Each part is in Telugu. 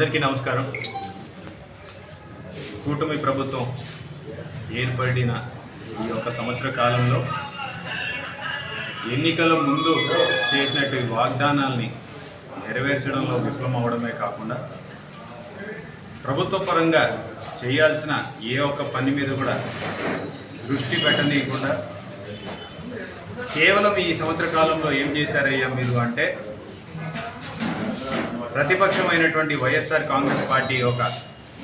అందరికీ నమస్కారం. కూటమి ప్రభుత్వం ఏర్పడిన ఈ యొక్క సంవత్సర కాలంలో ఎన్నికల ముందు చేసినట్టు వాగ్దానాల్ని నెరవేర్చడంలో విఫలం అవడమే కాకుండా ప్రభుత్వ పరంగా చేయాల్సిన ఏ ఒక్క పని మీద కూడా దృష్టి పెట్టనీయకుండా కేవలం ఈ సంవత్సర కాలంలో ఏం చేశారయ్యా మీరు అంటే ప్రతిపక్షమైనటువంటి వైఎస్ఆర్ కాంగ్రెస్ పార్టీ యొక్క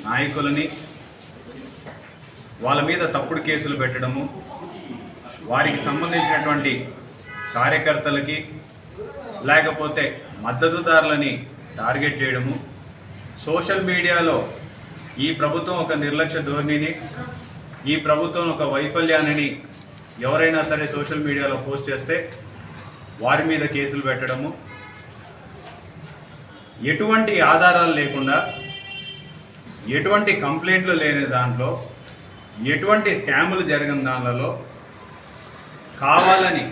నాయకులని వాళ్ళ మీద తప్పుడు కేసులు పెట్టడము వారికి సంబంధించినటువంటి కార్యకర్తలకి లేకపోతే మద్దతుదారులని టార్గెట్ చేయడము. సోషల్ మీడియాలో ఈ ప్రభుత్వం ఒక నిర్లక్ష్య ధోరణిని ఈ ప్రభుత్వం ఒక వైఫల్యాన్ని ఎవరైనా సరే సోషల్ మీడియాలో పోస్ట్ చేస్తే వారి మీద కేసులు పెట్టడము. ఎటువంటి ఆధారాలు లేకుండా ఎటువంటి కంప్లైంట్లు లేని దాంట్లో ఎటువంటి స్కాములు జరిగిన దానిలలో కావాలని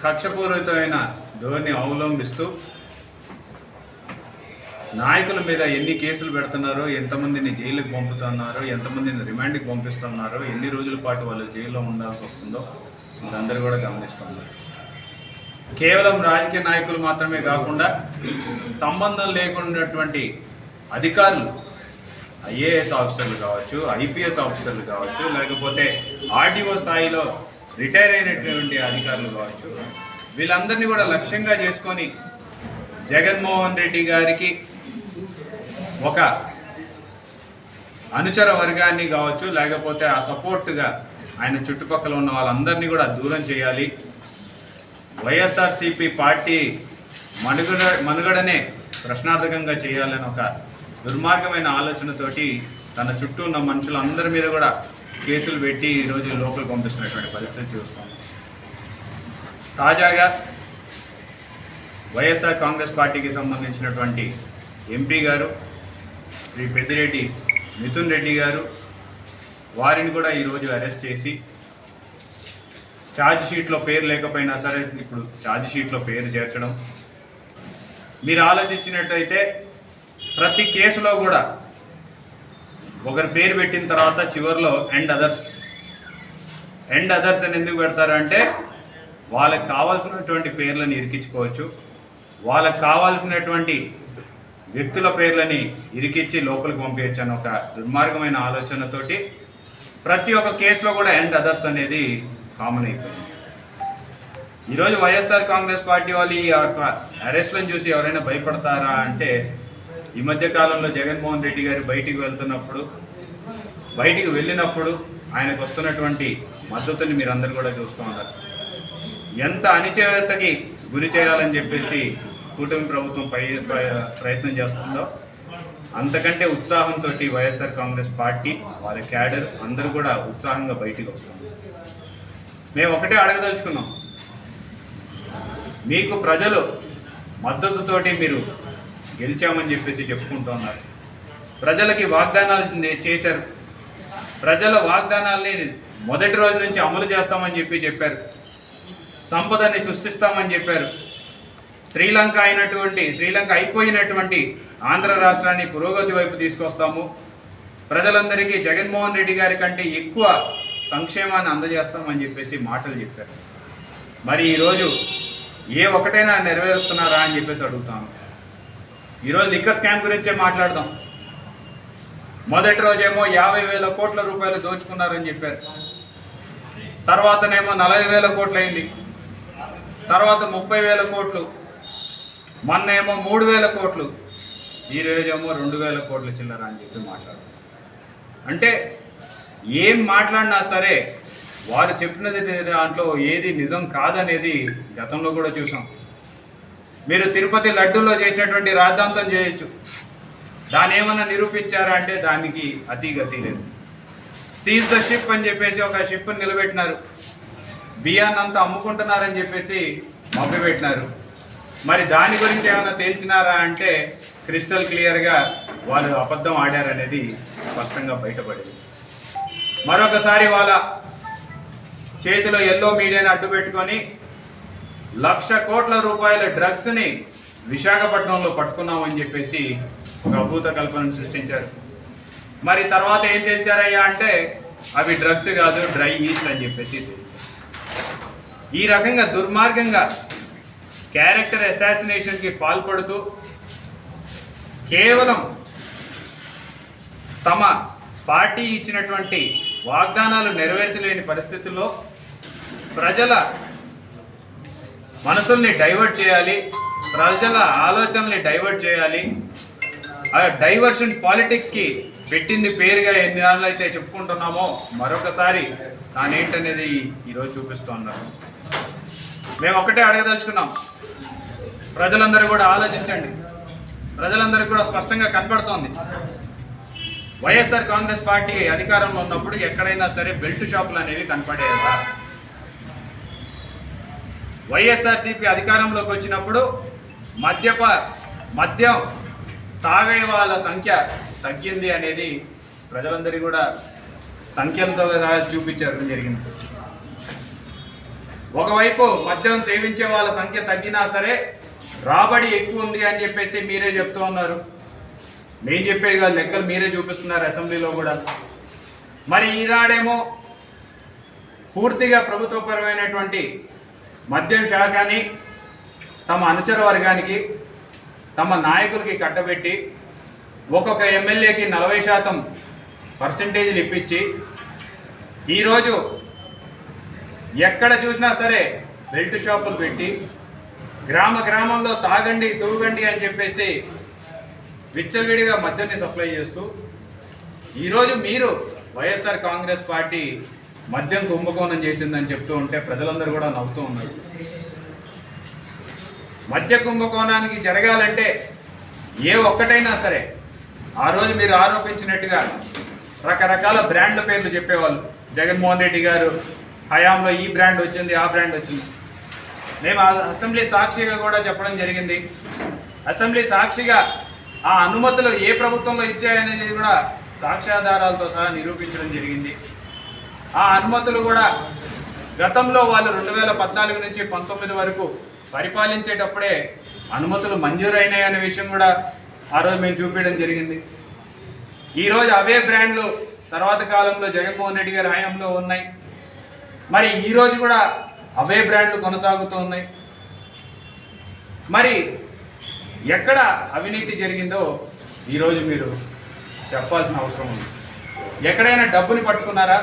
కక్షపూరితమైన ధోరణి అవలంబిస్తూ నాయకుల మీద ఎన్ని కేసులు పెడుతున్నారో ఎంతమందిని జైలుకి పంపుతున్నారో ఎంతమందిని రిమాండ్కి పంపిస్తున్నారో ఎన్ని రోజుల పాటు వాళ్ళు జైల్లో ఉండాల్సి వస్తుందో వీళ్ళందరూ కూడా గమనిస్తున్నారు కేవలం రాజకీయ నాయకులు మాత్రమే కాకుండా సంబంధం లేకున్నటువంటి అధికారులు ఐఏఎస్ ఆఫీసర్లు కావచ్చు ఐపీఎస్ ఆఫీసర్లు కావచ్చు లేకపోతే ఆర్డీఓ స్థాయిలో రిటైర్ అయినటువంటి అధికారులు కావచ్చు వీళ్ళందరినీ కూడా లక్ష్యంగా చేసుకొని జగన్మోహన్ రెడ్డి గారికి ఒక అనుచర వర్గాన్ని కావచ్చు లేకపోతే ఆ సపోర్ట్గా ఆయన చుట్టుపక్కల ఉన్న వాళ్ళందరినీ కూడా దూరం చేయాలి. వైఎస్ఆర్సిపి పార్టీ మనుగడ మనుగడనే ప్రశ్నార్థకంగా చేయాలని ఒక దుర్మార్గమైన ఆలోచనతోటి తన చుట్టూ ఉన్న మనుషులందరి మీద కూడా కేసులు పెట్టి ఈరోజు లోపలికి పంపిస్తున్నటువంటి పరిస్థితి చూస్తాం తాజాగా వైఎస్ఆర్ కాంగ్రెస్ పార్టీకి సంబంధించినటువంటి ఎంపీ గారు శ్రీ పెద్దిరెడ్డి మిథున్ రెడ్డి గారు వారిని కూడా ఈరోజు అరెస్ట్ చేసి ఛార్జ్ షీట్లో పేరు లేకపోయినా సరే ఇప్పుడు ఛార్జ్ షీట్లో పేరు చేర్చడం. మీరు ఆలోచించినట్టయితే ప్రతి కేసులో కూడా ఒకరి పేరు పెట్టిన తర్వాత చివరిలో అండ్ అదర్స్ అండ్ అదర్స్ అని ఎందుకు పెడతారంటే వాళ్ళకి కావాల్సినటువంటి పేర్లను ఇరికించుకోవచ్చు. వాళ్ళకి కావాల్సినటువంటి వ్యక్తుల పేర్లని ఇరికిచ్చి లోపలికి పంపించచ్చు అని ఒక దుర్మార్గమైన ఆలోచనతోటి ప్రతి ఒక్క కేసులో కూడా ఎండ్ అదర్స్ అనేది కామన్ అయిపోయింది. ఈరోజు వైఎస్ఆర్ కాంగ్రెస్ పార్టీ వాళ్ళు ఈ యొక్క అరెస్ట్లను చూసి ఎవరైనా భయపడతారా అంటే ఈ మధ్య కాలంలో జగన్మోహన్ రెడ్డి గారు బయటికి వెళ్తున్నప్పుడు బయటికి వెళ్ళినప్పుడు ఆయనకు వస్తున్నటువంటి మద్దతుని మీరు అందరు కూడా చూస్తూ ఉన్నారు. ఎంత అనిచేతకి గురి చేయాలని చెప్పేసి కూటమి ప్రభుత్వం పై ప్రయత్నం చేస్తుందో అంతకంటే ఉత్సాహంతో వైఎస్ఆర్ కాంగ్రెస్ పార్టీ వారి క్యాడర్ అందరూ కూడా ఉత్సాహంగా బయటికి వస్తుంది మేము ఒకటే అడగదలుచుకున్నాం. మీకు ప్రజలు మద్దతుతోటి మీరు గెలిచామని చెప్పేసి చెప్పుకుంటున్నారు ప్రజలకి వాగ్దానాలు చేశారు. ప్రజల వాగ్దానాల్ని మొదటి రోజు నుంచి అమలు చేస్తామని చెప్పి చెప్పారు. సంపదని సృష్టిస్తామని చెప్పారు. శ్రీలంక అయినటువంటి శ్రీలంక అయిపోయినటువంటి ఆంధ్ర రాష్ట్రాన్ని పురోగతి వైపు తీసుకొస్తాము. ప్రజలందరికీ జగన్మోహన్ రెడ్డి గారి కంటే ఎక్కువ సంక్షేమాన్ని అందజేస్తామని చెప్పేసి మాటలు చెప్పారు. మరి ఈరోజు ఏ ఒకటైనా నెరవేరుస్తున్నారా అని చెప్పేసి అడుగుతాను ఈరోజు లిక్కర్ స్కామ్ గురించే మాట్లాడదాం. మొదటి రోజేమో యాభై వేల కోట్ల రూపాయలు దోచుకున్నారని చెప్పారు. తర్వాతనేమో నలభై వేల కోట్లు అయింది తర్వాత ముప్పై వేల కోట్లు. మొన్నేమో మూడు వేల కోట్లు. ఈ రోజేమో రెండు వేల కోట్ల చిల్లర అని చెప్పి మాట్లాడు అంటే ఏం మాట్లాడినా సరే వారు చెప్పినది దాంట్లో ఏది నిజం కాదనేది గతంలో కూడా చూసాం. మీరు తిరుపతి లడ్డూలో చేసినటువంటి రాద్ధాంతం చేయొచ్చు. దాన్ని ఏమన్నా నిరూపించారా అంటే దానికి అతి గతి లేదు. సీజ్ ద షిప్ అని చెప్పేసి ఒక షిప్ నిలబెట్టినారు. బియ్యాన్ని అంతా అమ్ముకుంటున్నారని చెప్పేసి మభ్యపెట్టినారు. మరి దాని గురించి ఏమైనా తేల్చినారా అంటే క్రిస్టల్ క్లియర్గా వాళ్ళు అబద్ధం ఆడారనేది స్పష్టంగా బయటపడింది. మరొకసారి వాళ్ళ చేతిలో ఎల్లో మీడియాని అడ్డు పెట్టుకొని లక్ష కోట్ల రూపాయల డ్రగ్స్ని విశాఖపట్నంలో పట్టుకున్నామని చెప్పేసి ఒక అభూత కల్పనను సృష్టించారు. మరి తర్వాత ఏం తెచ్చారయ్యా అంటే అవి డ్రగ్స్ కాదు డ్రై ఈస్ట్ అని చెప్పేసి తెలిచారు. ఈ రకంగా దుర్మార్గంగా క్యారెక్టర్ అసాసినేషన్కి పాల్పడుతూ కేవలం తమ పార్టీ ఇచ్చినటువంటి వాగ్దానాలు నెరవేర్చలేని పరిస్థితుల్లో ప్రజల మనసుల్ని డైవర్ట్ చేయాలి ప్రజల ఆలోచనల్ని డైవర్ట్ చేయాలి. ఆ డైవర్షన్ పాలిటిక్స్కి పెట్టింది పేరుగా ఎన్ని నాళ్ళు అయితే చెప్పుకుంటున్నామో మరొకసారి తానేంటనేది ఈరోజు చూపిస్తున్నారు మేము ఒకటే అడగదలుచుకున్నాం. ప్రజలందరూ కూడా ఆలోచించండి. ప్రజలందరికీ కూడా స్పష్టంగా కనపడుతోంది. వైఎస్ఆర్ కాంగ్రెస్ పార్టీ అధికారంలో ఉన్నప్పుడు ఎక్కడైనా సరే బెల్ట్ షాపులు అనేవి కనపడేవా? వైఎస్ఆర్సీపీ అధికారంలోకి వచ్చినప్పుడు మద్యప మద్యం తాగే వాళ్ళ సంఖ్య తగ్గింది అనేది ప్రజలందరూ కూడా సంఖ్యలతో చూపించడం జరిగింది. ఒకవైపు మద్యం సేవించే వాళ్ళ సంఖ్య తగ్గినా సరే రాబడి ఎక్కువ ఉంది అని చెప్పేసి మీరే చెప్తూ ఉన్నారు. నేను చెప్పేది కాదు లెక్కలు మీరే చూపిస్తున్నారు అసెంబ్లీలో కూడా. మరి ఈనాడేమో పూర్తిగా ప్రభుత్వపరమైనటువంటి మద్యం శాఖని తమ అనుచర వర్గానికి తమ నాయకులకి కట్టబెట్టి ఒక్కొక్క ఎమ్మెల్యేకి నలభై శాతం పర్సంటేజీలు ఇప్పించి ఈరోజు ఎక్కడ చూసినా సరే బెల్ట్ షాపులు పెట్టి గ్రామ గ్రామంలో తాగండి తూగండి అని చెప్పేసి విచ్చలవిడిగా మద్యాన్ని సప్లై చేస్తూ ఈరోజు మీరు వైఎస్ఆర్ కాంగ్రెస్ పార్టీ మద్యం కుంభకోణం చేసిందని చెప్తూ ఉంటే ప్రజలందరూ కూడా నవ్వుతూ ఉన్నారు. మద్య కుంభకోణానికి జరగాలంటే ఏ ఒక్కటైనా సరే ఆ రోజు మీరు ఆరోపించినట్టుగా రకరకాల బ్రాండ్ల పేర్లు చెప్పేవాళ్ళు. జగన్మోహన్ రెడ్డి గారు హయాంలో ఈ బ్రాండ్ వచ్చింది ఆ బ్రాండ్ వచ్చింది. మేము అసెంబ్లీ సాక్షిగా కూడా చెప్పడం జరిగింది. అసెంబ్లీ సాక్షిగా ఆ అనుమతులు ఏ ప్రభుత్వంలో ఇచ్చాయనేది కూడా సాక్ష్యాధారాలతో సహా నిరూపించడం జరిగింది. ఆ అనుమతులు కూడా గతంలో వాళ్ళు రెండు వేల పద్నాలుగు నుంచి పంతొమ్మిది వరకు పరిపాలించేటప్పుడే అనుమతులు మంజూరైనాయి అనే విషయం కూడా ఆ రోజు మేము చూపించడం జరిగింది. ఈరోజు అవే బ్రాండ్లు తర్వాత కాలంలో జగన్మోహన్ రెడ్డి గారి హయాంలో ఉన్నాయి. మరి ఈరోజు కూడా అవే బ్రాండ్లు కొనసాగుతూ ఉన్నాయి. మరి ఎక్కడ అవినీతి జరిగిందో ఈరోజు మీరు చెప్పాల్సిన అవసరం ఉంది. ఎక్కడైనా డబ్బుని పట్టుకున్నారా?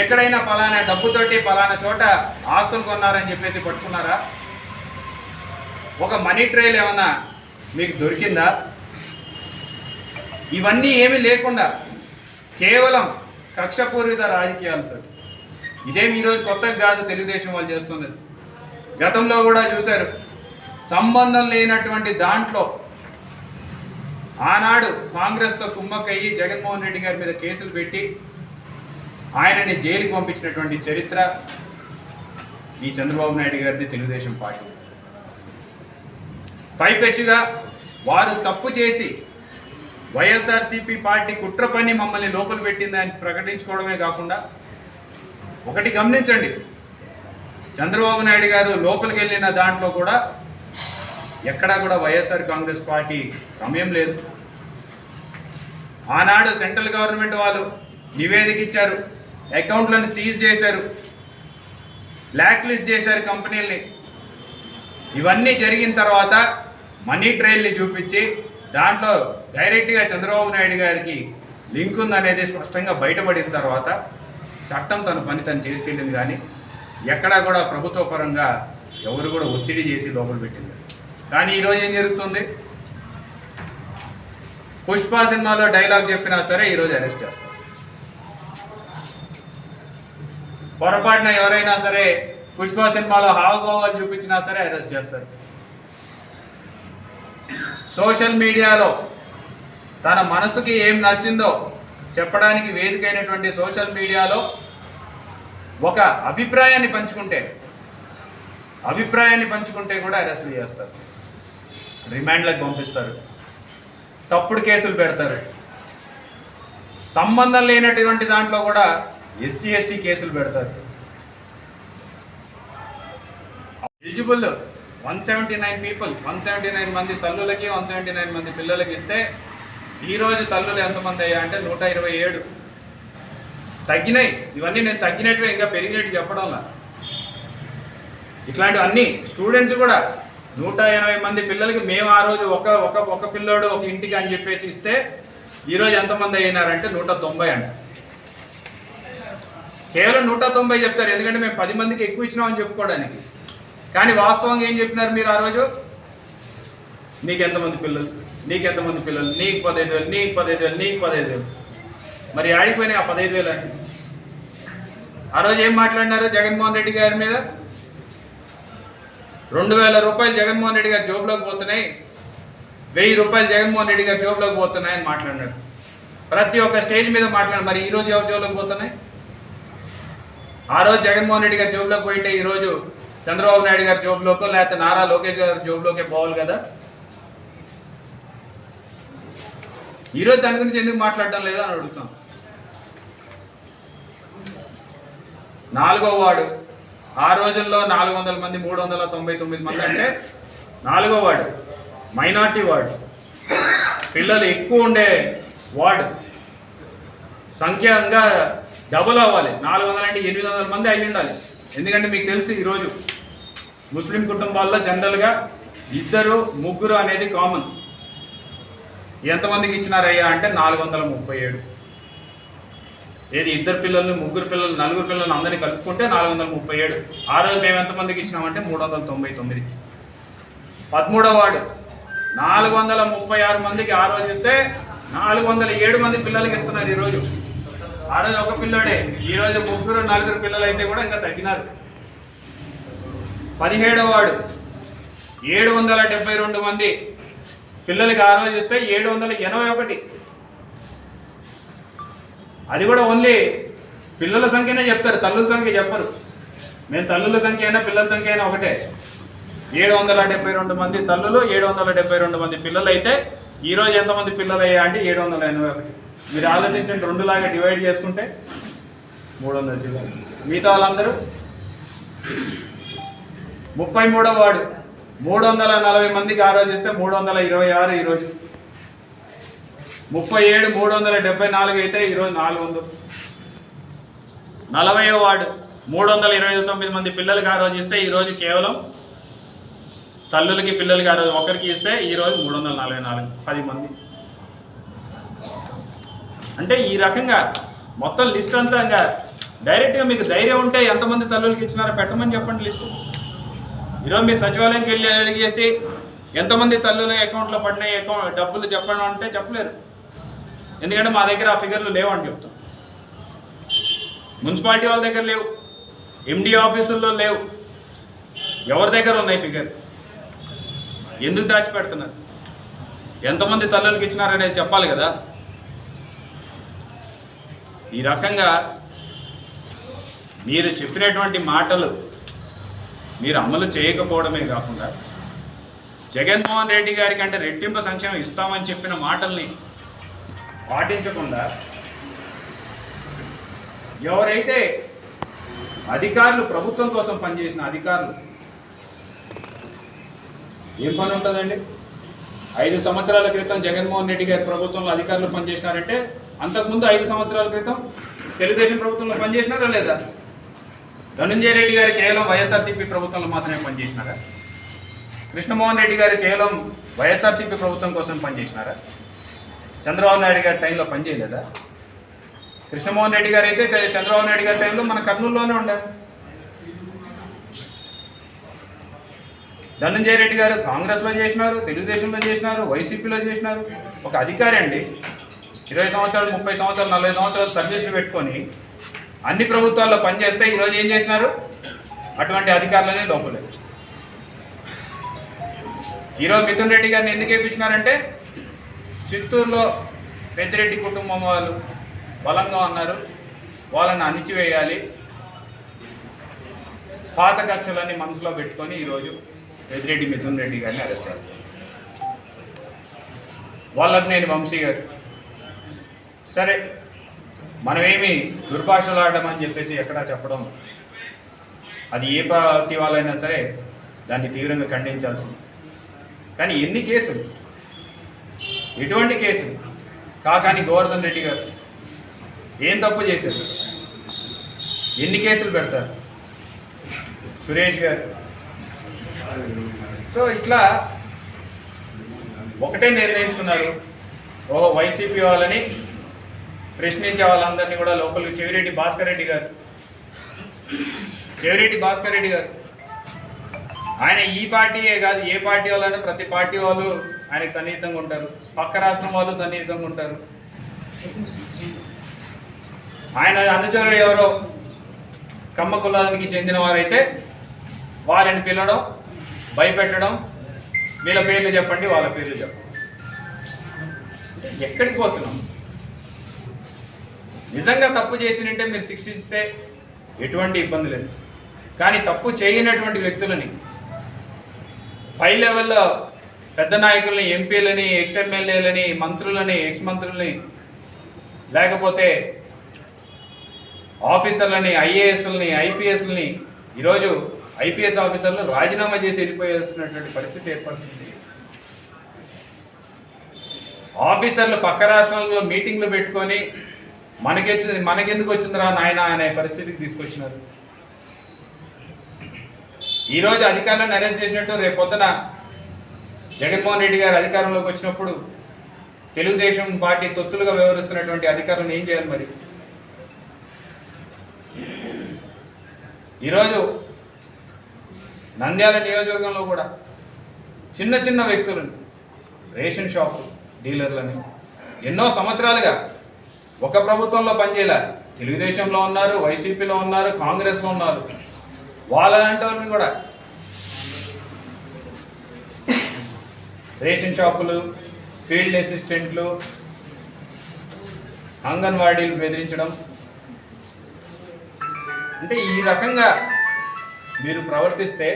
ఎక్కడైనా పలానా డబ్బుతోటి పలానా చోట ఆస్తులు కొన్నారని చెప్పేసి పట్టుకున్నారా? ఒక మనీ ట్రైల్ ఏమన్నా మీకు దొరికిందా? ఇవన్నీ ఏమీ లేకుండా కేవలం కక్షపూరిత రాజకీయాలతో. ఇదేమి ఈరోజు కొత్తగా కాదు తెలుగుదేశం వాళ్ళు చేస్తుంది గతంలో కూడా చూశారు. సంబంధం లేనటువంటి దాంట్లో ఆనాడు కాంగ్రెస్తో కుమ్మక్కయ్యి జగన్మోహన్ రెడ్డి గారి మీద కేసులు పెట్టి ఆయనని జైలుకి పంపించినటువంటి చరిత్ర ఈ చంద్రబాబు నాయుడు గారిది తెలుగుదేశం పార్టీ. పైపెచ్చుగా వారు తప్పు చేసి వైఎస్ఆర్సీపీ పార్టీ కుట్ర పని మమ్మల్ని లోపల పెట్టింది అని ప్రకటించుకోవడమే కాకుండా ఒకటి గమనించండి. చంద్రబాబు నాయుడు గారు లోపలికి వెళ్ళిన దాంట్లో కూడా ఎక్కడా కూడా వైఎస్ఆర్ కాంగ్రెస్ పార్టీ రమ్యం లేదు. ఆనాడు సెంట్రల్ గవర్నమెంట్ వాళ్ళు నివేదిక ఇచ్చారు. అకౌంట్లను సీజ్ చేశారు. బ్లాక్ లిస్ట్ చేశారు కంపెనీల్ని. ఇవన్నీ జరిగిన తర్వాత మనీ ట్రైల్ని చూపించి దాంట్లో డైరెక్ట్గా చంద్రబాబు నాయుడు గారికి లింక్ ఉందనేది స్పష్టంగా బయటపడిన తర్వాత చట్టం తన పని తను చేసుకెళ్ళింది కానీ ఎక్కడా కూడా ప్రభుత్వ పరంగా ఎవరు కూడా ఒత్తిడి చేసి లోపల పెట్టింది. కానీ ఈరోజు ఏం జరుగుతుంది? పుష్ప సినిమాలో డైలాగ్ చెప్పినా సరే ఈరోజు అరెస్ట్ చేస్తారు. పొరపాటున ఎవరైనా సరే పుష్ప సినిమాలో హావభావాలు చూపించినా సరే అరెస్ట్ చేస్తారు. సోషల్ మీడియాలో తన మనసుకి ఏం నచ్చిందో చెప్పడానికి వేదికైనటువంటి సోషల్ మీడియాలో ఒక అభిప్రాయాన్ని పంచుకుంటే అభిప్రాయాన్ని పంచుకుంటే కూడా అరెస్ట్ చేస్తారు. రిమాండ్లకు పంపిస్తారు. తప్పుడు కేసులు పెడతారు. సంబంధం లేనటువంటి దాంట్లో కూడా ఎస్సీ ఎస్టీ కేసులు పెడతారు. Eligible one seventy nine people one seventy nine మంది తల్లులకి వన్ సెవెంటీ నైన్ మంది పిల్లలకి ఇస్తే ఈరోజు తల్లులు ఎంతమంది అయ్యా అంటే నూట ఇరవై ఏడు. తగ్గినాయి. ఇవన్నీ నేను తగ్గినట్టువే ఇంకా పెరిగినట్టు చెప్పడంలా. ఇట్లాంటివన్నీ స్టూడెంట్స్ కూడా నూట ఎనభై మంది పిల్లలకి మేము ఆ రోజు ఒక ఒక ఒక పిల్లోడు ఒక ఇంటికి అని చెప్పేసి ఇస్తే ఈరోజు ఎంతమంది అయినారంటే నూట తొంభై అంట. కేవలం నూట తొంభై చెప్తారు ఎందుకంటే మేము పది మందికి ఎక్కువ ఇచ్చినామని చెప్పుకోవడానికి. కానీ వాస్తవంగా ఏం చెప్పినారు మీరు ఆ రోజు? నీకు ఎంతమంది పిల్లలు? నీకు ఎంతమంది పిల్లలు? నీకు పదహైదు వేలు నీకు పదహైదు వేలు నీకు పదహైదు వేలు. మరి ఆడిపోయినాయి ఆ పదహైదు వేలు అని ఆ రోజు ఏం మాట్లాడినారు జగన్మోహన్ రెడ్డి గారి మీద? రెండు వేల రూపాయలు జగన్మోహన్ రెడ్డి గారి జోబులోకి పోతున్నాయి. వెయ్యి రూపాయలు జగన్మోహన్ రెడ్డి గారి జోబులోకి పోతున్నాయని మాట్లాడినాడు. ప్రతి ఒక్క స్టేజ్ మీద మాట్లాడారు మరి ఈరోజు ఎవరు ఎవరి జోబులోకి పోతున్నాయి? ఆ రోజు జగన్మోహన్ రెడ్డి గారి జోబులోకి పోయింటే ఈరోజు చంద్రబాబు నాయుడు గారి జోబులోకో లేకపోతే నారా లోకేష్ గారి జోబులోకే పోవాలి కదా? ఈరోజు దాని గురించి ఎందుకు మాట్లాడటం లేదు అని అడుగుతాం. నాలుగో వాడు ఆ రోజుల్లో నాలుగు వందల మంది మూడు వందల తొంభై తొమ్మిది మంది అంటే నాలుగో వార్డు మైనార్టీ వార్డు. పిల్లలు ఎక్కువ ఉండే వార్డు. సంఖ్యంగా డబుల్ అవ్వాలి. నాలుగు వందల అంటే ఎనిమిది వందల మంది అయి ఉండాలి. ఎందుకంటే మీకు తెలుసు ఈరోజు ముస్లిం కుటుంబాల్లో జనరల్గా ఇద్దరు ముగ్గురు అనేది కామన్. ఎంతమందికి ఇచ్చినారయ్యా అంటే నాలుగు వందల ముప్పై ఏడు. ఏది ఇద్దరు పిల్లల్ని ముగ్గురు పిల్లలు నలుగురు పిల్లలు అందరినీ కలుపుకుంటే నాలుగు వందల ముప్పై ఏడు. ఆ రోజు మేము ఎంతమందికి ఇచ్చినామంటే మూడు వందల తొంభై తొమ్మిది. పదమూడవ వార్డు. నాలుగు వందల ముప్పై ఆరు మందికి ఆ రోజు ఇస్తే నాలుగు వందల ఏడు మంది పిల్లలకి ఇస్తున్నారు ఈరోజు. ఆ రోజు ఒక పిల్లోడే. ఈ రోజు ముగ్గురు నలుగురు పిల్లలు అయితే కూడా ఇంకా తగ్గినారు. పదిహేడవ వార్డు. ఏడు వందల డెబ్బై రెండు మంది పిల్లలకి ఆ రోజు ఇస్తే ఏడు వందల ఎనభై ఒకటి. అది కూడా ఓన్లీ పిల్లల సంఖ్యనే చెప్తారు తల్లుల సంఖ్య చెప్పరు. మేము తల్లుల సంఖ్య అయినా పిల్లల సంఖ్య అయినా ఒకటే. ఏడు వందల డెబ్బై రెండు మంది తల్లులు ఏడు వందల డెబ్బై రెండు మంది పిల్లలు అయితే ఈరోజు ఎంతమంది పిల్లలు అయ్యా అంటే ఏడు వందల ఎనభై ఒకటి. మీరు ఆలోచించండి రెండు లాగా డివైడ్ చేసుకుంటే మూడు వందల జిల్లాలు మిగతా వాళ్ళందరూ ముప్పై మూడో వార్డు. మూడు వందల నలభై మందికి ఆ ఇస్తే మూడు వందల ఇరవై ఆరు ఈరోజు ముప్పై ఏడు మూడు వందల డెబ్బై నాలుగు అయితే ఈరోజు నాలుగు వందలు. నలభై వార్డు మూడు వందల ఇరవై తొమ్మిది మంది పిల్లలకి ఆ రోజు ఇస్తే ఈరోజు కేవలం తల్లులకి పిల్లలకి ఆ రోజు ఒకరికి ఇస్తే ఈరోజు మూడు వందల నలభై నాలుగు పది మంది. అంటే ఈ రకంగా మొత్తం లిస్ట్ అంతా ఇంకా డైరెక్ట్గా మీకు ధైర్యం ఉంటే ఎంతమంది తల్లులకి ఇచ్చినారో పెట్టమని చెప్పండి లిస్టు. ఈరోజు మీరు సచివాలయంకి వెళ్ళి అడిగేసి ఎంతమంది తల్లుల అకౌంట్లో పడినాయి అకౌంట్ డబ్బులు చెప్పండి అంటే చెప్పలేరు. ఎందుకంటే మా దగ్గర ఆ ఫిగర్లు లేవని చెప్తాం. మున్సిపాలిటీ వాళ్ళ దగ్గర లేవు. ఎండి ఆఫీసుల్లో లేవు. ఎవరి దగ్గర ఉన్నాయి ఫిగర్ ఎందుకు దాచిపెడుతున్నారు? ఎంతమంది తల్లులకి ఇచ్చినారనేది చెప్పాలి కదా. ఈ రకంగా మీరు చెప్పినటువంటి మాటలు మీరు అమలు చేయకపోవడమే కాకుండా జగన్మోహన్ రెడ్డి గారి కంటే రెట్టింపు సంక్షేమం ఇస్తామని చెప్పిన మాటల్ని పాటించకుండా ఎవరైతే అధికారులు ప్రభుత్వం కోసం పనిచేసిన అధికారులు ఏం పని ఉంటుందండి? ఐదు సంవత్సరాల క్రితం జగన్మోహన్ రెడ్డి గారి ప్రభుత్వంలో అధికారులు పనిచేసినారంటే అంతకుముందు ఐదు సంవత్సరాల క్రితం తెలుగుదేశం ప్రభుత్వంలో పనిచేసినారా లేదా? ధనుంజయ రెడ్డి గారు కేవలం వైఎస్ఆర్సీపీ ప్రభుత్వంలో మాత్రమే పనిచేసినారా? కృష్ణమోహన్ రెడ్డి గారు కేవలం వైఎస్ఆర్సీపీ ప్రభుత్వం కోసం పనిచేసినారా? చంద్రబాబు నాయుడు గారి టైంలో పనిచేయలేదా? కృష్ణమోహన్ రెడ్డి గారు అయితే చంద్రబాబు నాయుడు గారి టైంలో మన కర్నూలులోనే ఉండారు ధనంజయ రెడ్డి గారు కాంగ్రెస్లో చేసినారు తెలుగుదేశంలో చేసినారు వైసీపీలో చేసినారు. ఒక అధికారి అండి. ఇరవై సంవత్సరాలు ముప్పై సంవత్సరాలు నలభై సంవత్సరాలు సర్వీసులు పెట్టుకొని అన్ని ప్రభుత్వాల్లో పనిచేస్తే ఈరోజు ఏం చేసినారు? అటువంటి అధికారులనే లోపలేదు ఈరోజు మిథున్ రెడ్డి గారిని ఎందుకు వేయించినారంటే చిత్తూరులో పెద్దిరెడ్డి కుటుంబం వాళ్ళు బలంగా ఉన్నారు. వాళ్ళని అణిచివేయాలి. పాత కక్షలన్నీ మనసులో పెట్టుకొని ఈరోజు పెద్దిరెడ్డి మిథున్ రెడ్డి గారిని అరెస్ట్ చేస్తారు. వాళ్ళకి నేను వంశీ గారు. సరే మనమేమి దుర్భాషలు ఆడమని చెప్పేసి ఎక్కడా చెప్పడం అది ఏ పార్టీ వాళ్ళైనా సరే దాన్ని తీవ్రంగా ఖండించాల్సింది. కానీ ఎన్ని కేసులు? ఎటువంటి కేసు. కాకాని గోవర్ధన్ రెడ్డి గారు ఏం తప్పు చేశారు? ఎన్ని కేసులు పెడతారు? సురేష్ గారు. సో ఇట్లా ఒకటే నిర్ణయించుకున్నారు. ఓహో వైసీపీ వాళ్ళని ప్రశ్నించే వాళ్ళందరినీ కూడా లోపలికి చెవిరెడ్డి భాస్కర్ రెడ్డి గారు. చెవిరెడ్డి భాస్కర్ రెడ్డి గారు. ఆయన ఈ పార్టీయే కాదు ఏ పార్టీ వాళ్ళైనా ప్రతి పార్టీ వాళ్ళు ఆయనకు సన్నిహితంగా ఉంటారు. పక్క రాష్ట్రం వాళ్ళు సన్నిహితంగా ఉంటారు. ఆయన అనుచరులు ఎవరో? కమ్మ కులానికి చెందిన వారైతే వారిని పిలవడం భయపెట్టడం వీళ్ళ పేర్లు చెప్పండి వాళ్ళ పేర్లు చెప్పండి. ఎక్కడికి పోతున్నాం? నిజంగా తప్పు చేసినంటే మీరు శిక్షిస్తే ఎటువంటి ఇబ్బంది లేదు. కానీ తప్పు చేయనటువంటి వ్యక్తులని పై లెవెల్లో పెద్ద నాయకుల్ని ఎంపీలని ఎక్స్ఎమ్మెల్యేలని మంత్రులని ఎక్స్ మంత్రులని లేకపోతే ఆఫీసర్లని ఐఏఎస్లని ఐపీఎస్లని ఈరోజు ఐపీఎస్ ఆఫీసర్లు రాజీనామా చేసి వెళ్ళిపోయాల్సినటువంటి పరిస్థితి ఏర్పడుతుంది. ఆఫీసర్లు పక్క రాష్ట్రాల్లో మీటింగ్లు పెట్టుకొని మనకెచ్చింది మనకెందుకు వచ్చిందిరా నాయన అనే పరిస్థితికి తీసుకొచ్చినారు. ఈరోజు అధికారులను అరెస్ట్ చేసినట్టు రేపు పొద్దున జగన్మోహన్ రెడ్డి గారు అధికారంలోకి వచ్చినప్పుడు తెలుగుదేశం పార్టీ తొత్తులుగా వ్యవహరిస్తున్నటువంటి అధికారులను ఏం చేయాలి మరి? ఈరోజు నంద్యాల నియోజకవర్గంలో కూడా చిన్న చిన్న వ్యక్తులను రేషన్ షాప్ డీలర్లని ఎన్నో సంవత్సరాలుగా ఒక ప్రభుత్వంలో పనిచేయాలి. తెలుగుదేశంలో ఉన్నారు వైసీపీలో ఉన్నారు కాంగ్రెస్లో ఉన్నారు. వాళ్ళలాంటి వాళ్ళని కూడా. రేషన్ షాపులు ఫీల్డ్ అసిస్టెంట్లు అంగన్వాడీలు బెదిరించడం. అంటే ఈ రకంగా మీరు ప్రవర్తిస్తే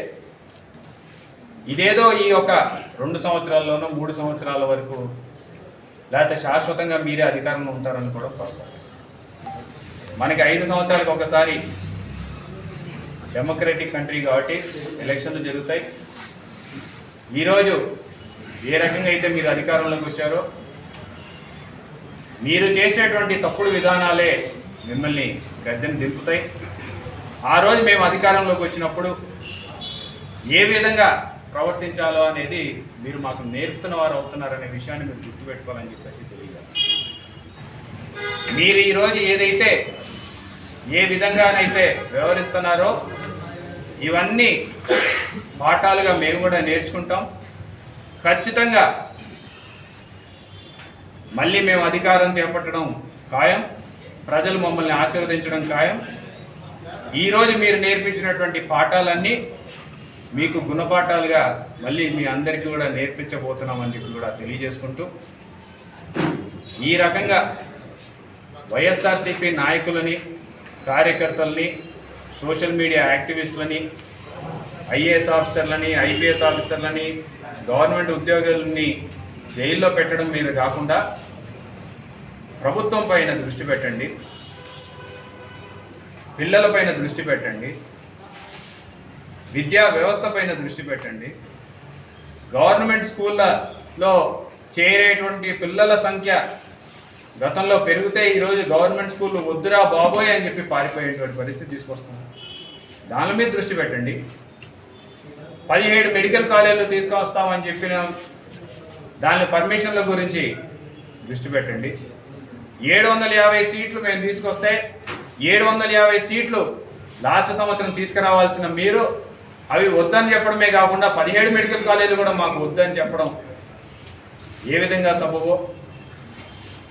ఇదేదో ఈ ఒక రెండు సంవత్సరాల్లోనో మూడు సంవత్సరాల వరకు లేకపోతే శాశ్వతంగా మీరే అధికారంలో ఉంటారని కూడా మనకి ఐదు సంవత్సరాలకు ఒకసారి డెమోక్రటిక్ కంట్రీ కాబట్టి ఎలక్షన్లు జరుగుతాయి. ఈరోజు ఏ రకంగా అయితే మీరు అధికారంలోకి వచ్చారో మీరు చేసినటువంటి తప్పుడు విధానాలే మిమ్మల్ని గద్దెను దింపుతాయి. ఆ రోజు మేము అధికారంలోకి వచ్చినప్పుడు ఏ విధంగా ప్రవర్తించాలో అనేది మీరు మాకు నేర్పుతున్న వారు అవుతున్నారనే విషయాన్ని మీరు గుర్తుపెట్టుకోవాలని చెప్పేసి తెలియజేస్తాను మీరు ఈరోజు ఏదైతే ఏ విధంగానైతే వ్యవహరిస్తున్నారో ఇవన్నీ పాఠాలుగా మేము కూడా నేర్చుకుంటాం. ఖచ్చితంగా మళ్ళీ మేము అధికారం చేపట్టడం ఖాయం. ప్రజలు మమ్మల్ని ఆశీర్వదించడం ఖాయం. ఈరోజు మీరు నేర్పించినటువంటి పాఠాలన్నీ మీకు గుణపాఠాలుగా మళ్ళీ మీ అందరికీ కూడా నేర్పించబోతున్నామని చెప్పి కూడా తెలియజేసుకుంటూ ఈ రకంగా వైఎస్ఆర్సీపీ నాయకులని కార్యకర్తల్ని సోషల్ మీడియా యాక్టివిస్టులని ఐఏఎస్ ఆఫీసర్లని ఐపీఎస్ ఆఫీసర్లని గవర్నమెంట్ ఉద్యోగులని జైల్లో పెట్టడం మీద కాకుండా ప్రభుత్వం పైన దృష్టి పెట్టండి పిల్లలపైన దృష్టి పెట్టండి విద్యా వ్యవస్థ పైన దృష్టి పెట్టండి. గవర్నమెంట్ స్కూళ్ళలో చేరేటువంటి పిల్లల సంఖ్య గతంలో పెరిగితే ఈరోజు గవర్నమెంట్ స్కూల్ వద్దురా బాబోయ్ అని చెప్పి పారిపోయేటువంటి పరిస్థితి తీసుకొస్తుంది. దాని మీద దృష్టి పెట్టండి. పదిహేడు మెడికల్ కాలేజీలు తీసుకొస్తామని చెప్పిన దాని పర్మిషన్ల గురించి దృష్టి పెట్టండి. ఏడు వందల యాభై సీట్లు మేము తీసుకొస్తే ఏడు వందల యాభై సీట్లు లాస్ట్ సంవత్సరం తీసుకురావాల్సిన మీరు అవి వద్దని చెప్పడమే కాకుండా పదిహేడు మెడికల్ కాలేజీలు కూడా మాకు వద్దని చెప్పడం ఏ విధంగా సబబో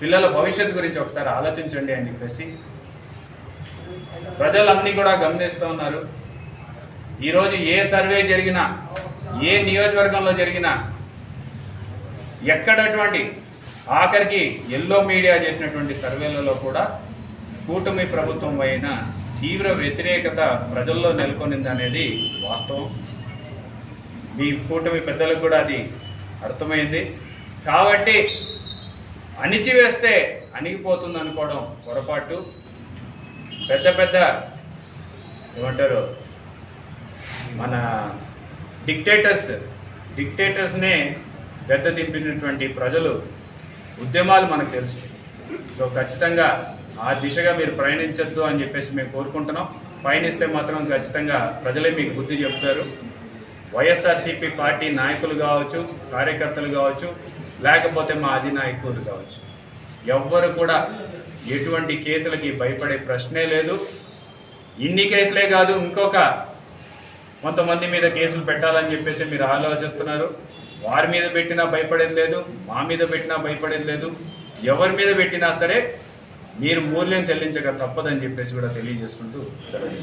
పిల్లల భవిష్యత్తు గురించి ఒకసారి ఆలోచించండి అని చెప్పేసి ప్రజలన్నీ కూడా గమనిస్తూ ఉన్నారు. ఈరోజు ఏ సర్వే జరిగినా ఏ నియోజకవర్గంలో జరిగినా ఎక్కడటువంటి ఆఖరికి ఎల్లో మీడియా చేసినటువంటి సర్వేలలో కూడా కూటమి ప్రభుత్వం పైన తీవ్ర వ్యతిరేకత ప్రజల్లో నెలకొనింది అనేది వాస్తవం. మీ కూటమి పెద్దలకు కూడా అది అర్థమైంది. కాబట్టి అణిచివేస్తే అణిగిపోతుంది అనుకోవడం పొరపాటు. పెద్ద పెద్ద ఏమంటారు? మన డిక్టేటర్స్ డిక్టేటర్స్నే పెద్ద తిప్పినటువంటి ప్రజలు ఉద్యమాలు మనకు తెలుసు. సో ఖచ్చితంగా ఆ దిశగా మీరు ప్రయాణించద్దు అని చెప్పేసి మేము కోరుకుంటున్నాం. పయనిస్తే మాత్రం ఖచ్చితంగా ప్రజలే మీకు బుద్ధి చెప్తారు వైఎస్ఆర్సీపీ పార్టీ నాయకులు కావచ్చు కార్యకర్తలు కావచ్చు లేకపోతే మా అధినాయకులు కావచ్చు. ఎవ్వరు కూడా ఎటువంటి కేసులకి భయపడే ప్రశ్నే లేదు. ఇన్ని కేసులే కాదు ఇంకొక కొంతమంది మీద కేసులు పెట్టాలని చెప్పేసి మీరు ఆలోచిస్తున్నారు. వారి మీద పెట్టినా భయపడేది లేదు మా మీద పెట్టినా భయపడేది లేదు. ఎవరి మీద పెట్టినా సరే మీరు మూల్యం చెల్లించక తప్పదని చెప్పేసి కూడా తెలియజేసుకుంటూ సెలవు